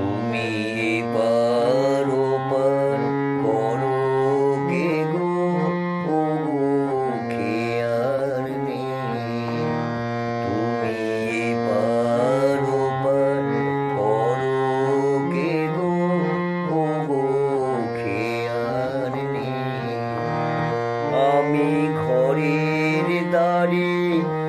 তুমি এবার ওপার করো গে গো ও খেয়ার নেই। তুমি আমি ঘরের দাঁড়িয়ে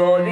mondo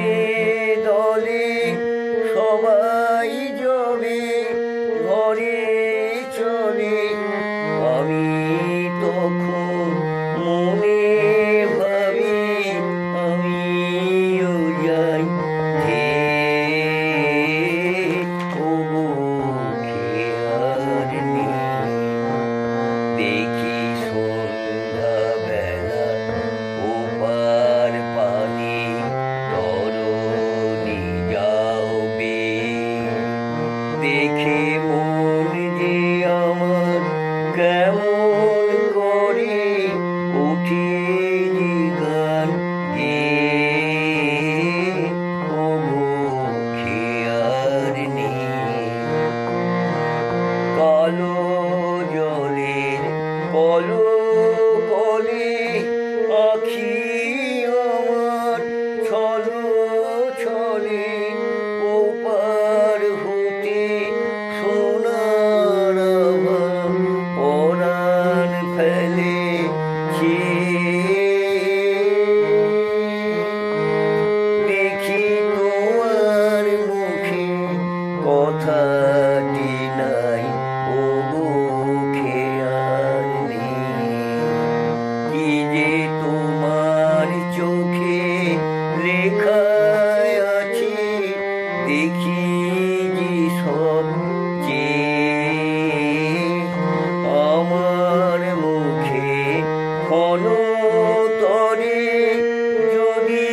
যদি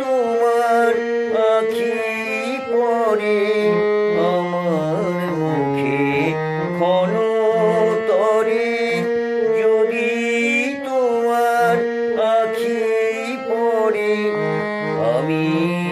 তোমার আখি পরে আমার মুখে ঘন তরে যদি তোমার আখি পরে আমি